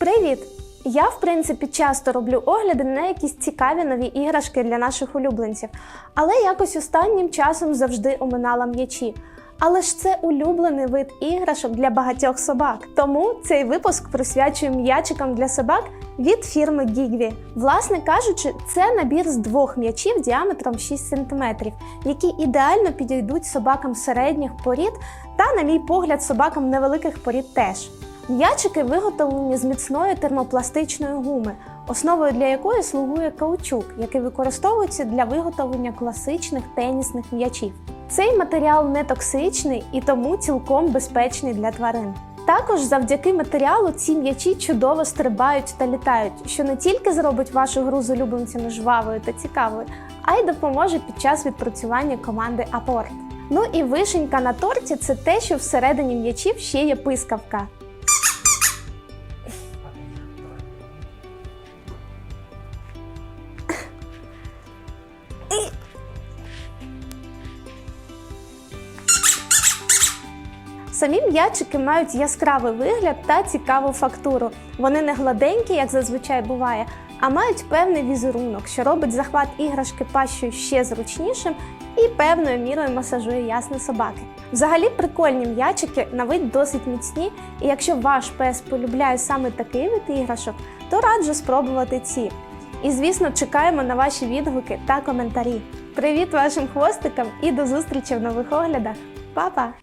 Привіт! Я, в принципі, часто роблю огляди на якісь цікаві нові іграшки для наших улюбленців, але якось останнім часом завжди оминала м'ячі. Але ж це улюблений вид іграшок для багатьох собак. Тому цей випуск присвячую м'ячикам для собак від фірми Gigvi. Власне кажучи, це набір з двох м'ячів діаметром 6 см, які ідеально підійдуть собакам середніх порід та, на мій погляд, собакам невеликих порід теж. М'ячики виготовлені з міцної термопластичної гуми, основою для якої слугує каучук, який використовується для виготовлення класичних тенісних м'ячів. Цей матеріал не токсичний і тому цілком безпечний для тварин. Також завдяки матеріалу ці м'ячі чудово стрибають та літають, що не тільки зробить вашу гру з улюбленцями жвавою та цікавою, а й допоможе під час відпрацювання команди Апорт. Ну і вишенька на торті це те, що всередині м'ячів ще є пискавка. Самі м'ячики мають яскравий вигляд та цікаву фактуру. Вони не гладенькі, як зазвичай буває, а мають певний візерунок, що робить захват іграшки пащою ще зручнішим і певною мірою масажує ясне собаки. Взагалі прикольні м'ячики на вид досить міцні, і якщо ваш пес полюбляє саме такий вид іграшок, то раджу спробувати ці. І звісно, чекаємо на ваші відгуки та коментарі. Привіт вашим хвостикам і до зустрічі в нових оглядах. Па-па!